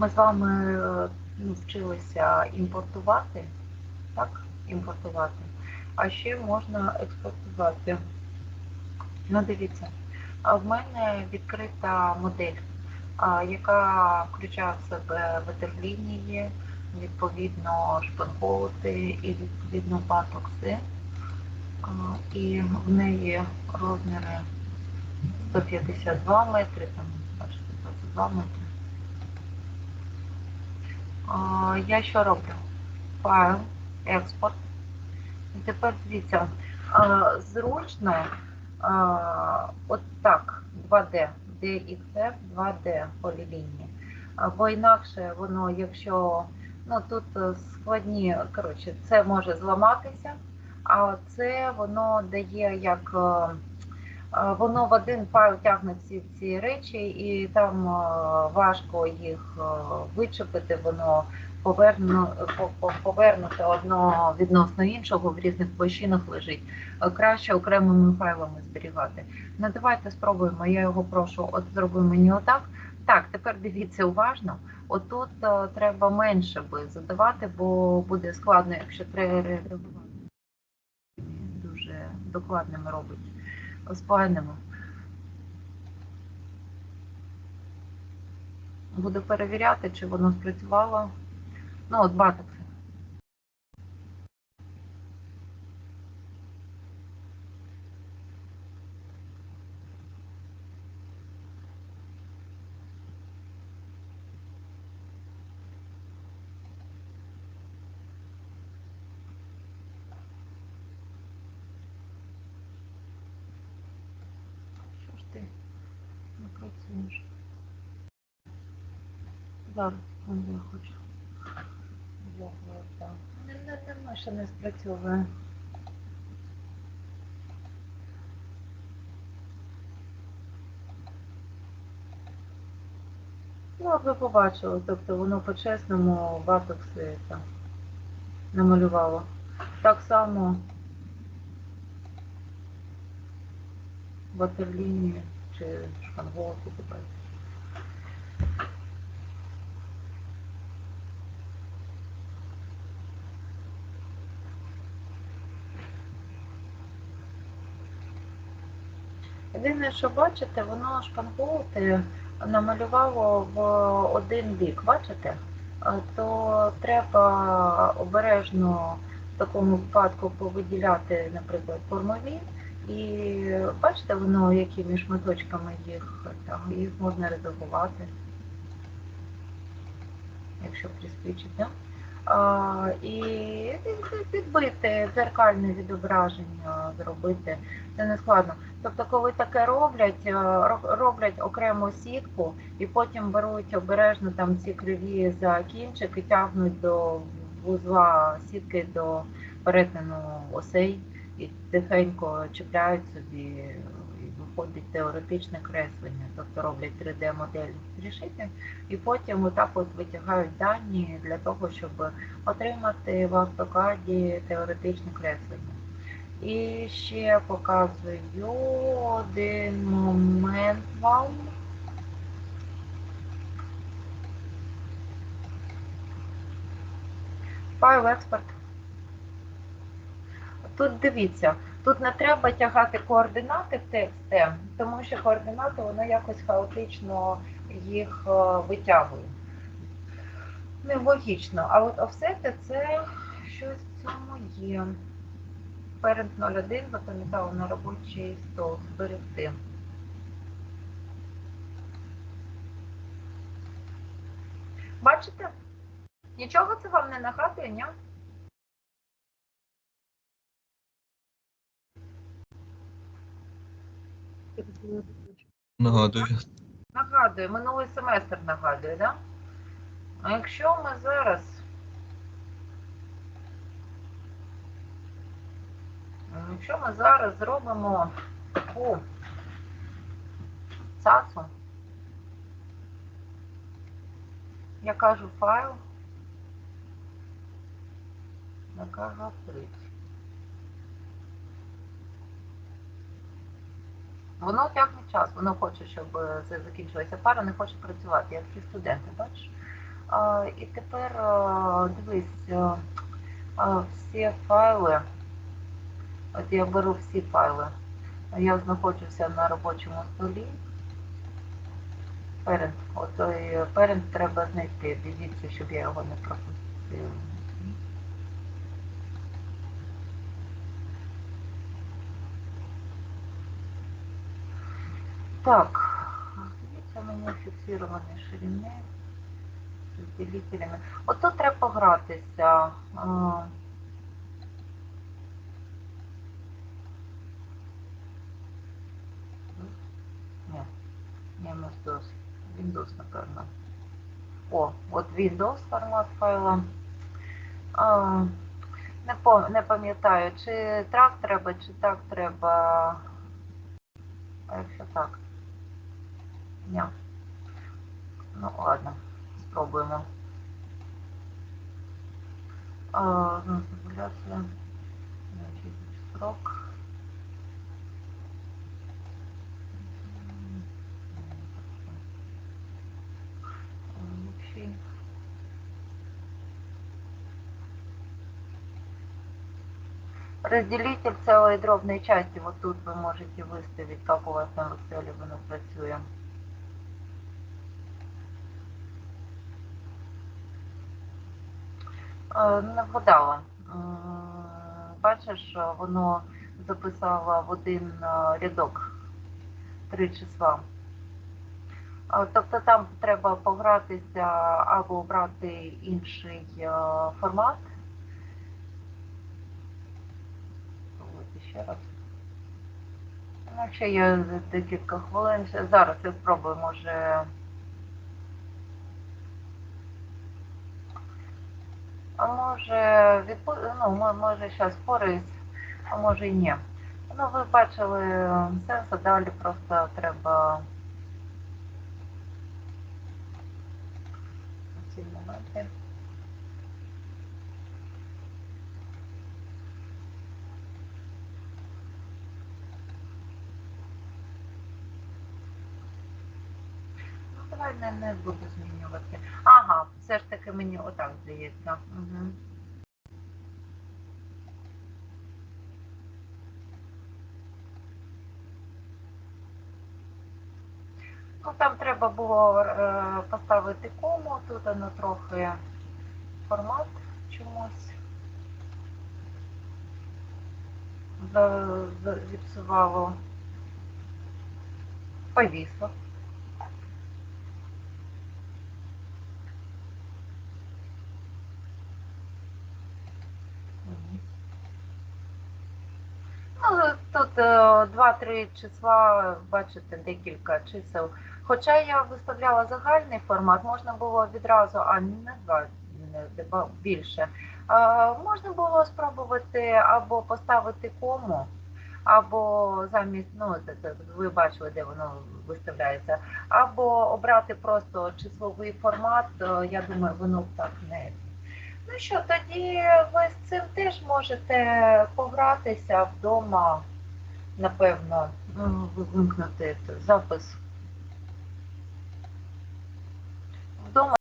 Ми з вами е, ну, вчилися імпортувати, так? Імпортувати. А ще можна експортувати. Ну, дивіться, в мене відкрита модель, яка включає в себе ватерлінії, відповідно шпангоути і відповідно патокси. І в неї розміри 152 метри, там бачите, 22 метри. Я що роблю? Файл, експорт. І тепер дивіться, зручно от так, 2D, DXF, 2D полілінії. Бо інакше воно, якщо ну тут складні, коротше, це може зламатися, а це воно дає як. Е, Воно в один файл тягне всі ці речі, і там е, важко їх е, вичепити, воно поверну, по- по- повернути одно відносно іншого в різних площинах лежить. Краще окремими файлами зберігати. Ну давайте спробуємо. Я його прошу, от зроби мені отак. Так, тепер дивіться уважно. Отут треба менше би задавати, бо буде складно, якщо треба редагувати. Дуже докладними робить. З поганими. Буду перевіряти, чи воно спрацювало. Ну, от батекси. Що ж ти не працюєш? Зараз, секунду, я хочу. Не, не, не, ще не спрацьовує. Ну, от ви побачили, тобто воно по-чесному батокси там намалювало. Так само ватерлінії чи шпангоути тепер. Єдине, що бачите, воно шпангоути намалювало в один бік, бачите? То треба обережно в такому випадку повиділяти, наприклад, формові. І бачите, воно якими шматочками їх там, їх можна редагувати, якщо приспічить, да? І підбити дзеркальне відображення, зробити. Це не складно. Тобто, коли таке роблять, е, роблять окрему сітку і потім беруть обережно там ці криві за кінчик і тягнуть до вузла сітки до перетину осей і тихенько чіпляють собі і виходить теоретичне креслення, тобто роблять 3D-модель рішити, і потім отак от витягають дані для того, щоб отримати в автокаді теоретичне креслення. І ще показую один момент вам. Файл експорт. Тут дивіться, тут не треба тягати координати в TXT, тому що координати воно якось хаотично їх е, витягує. Нелогічно, а от офсети це щось в цьому є. Parent 01 запам'ятала на робочий стол зберегти. Бачите? Нічого це вам не нагадує, ні? Нагадую. Нагадує, минулий семестр нагадує, да? А якщо ми зараз. Якщо ми зараз зробимо таку цацу, я кажу файл, яка гаприть. Воно тягне час, воно хоче, щоб е, це закінчилася пара, не хоче працювати, як ті студенти, бачиш? І тепер е, дивись, е, всі файли. От я беру всі файли. Я знаходжуся на робочому столі. Parent. От parent треба знайти. Дивіться, щоб я його не пропустив. Так, дивіться мені фіксовані ширини з ділителями. От тут треба погратися. Ні, не MS-DOS. Windows, напевно. О, от Windows формат файла. Не, пам'ятаю, чи так треба, чи так треба. А якщо так? Ні. Ну ладно, спробуємо. А, ну, симуляція. Значить, срок. Разделитель целой дробной части. Вот тут вы можете выставить, как у вас в Excel воно працює. Не вгадала. Бачиш, воно записало в один е, рядок три числа. Е, Тобто там треба погратися або обрати інший е, формат. Ще раз. Ну, ще є декілька хвилин. Зараз я спробую, може. А може відпу... ну, може зараз впораюсь, а може і ні. Ну, ви бачили сенс, а далі просто треба ці моменти. Ну, не, не буду змінювати. Ага, все ж таки мені отак здається. Угу. Ну, там треба було е, поставити кому, тут воно трохи формат чомусь зіпсувало. Повісло. 2-3 е, числа, бачите, декілька чисел. Хоча я виставляла загальний формат, можна було відразу, а не два більше. Можна було спробувати або поставити кому, або замість, ну ви бачили, де воно виставляється, або обрати просто числовий формат. Е, я думаю, воно так не. Ну що, тоді ви з цим теж можете погратися вдома напевно, м, вимкнути запис. Вдома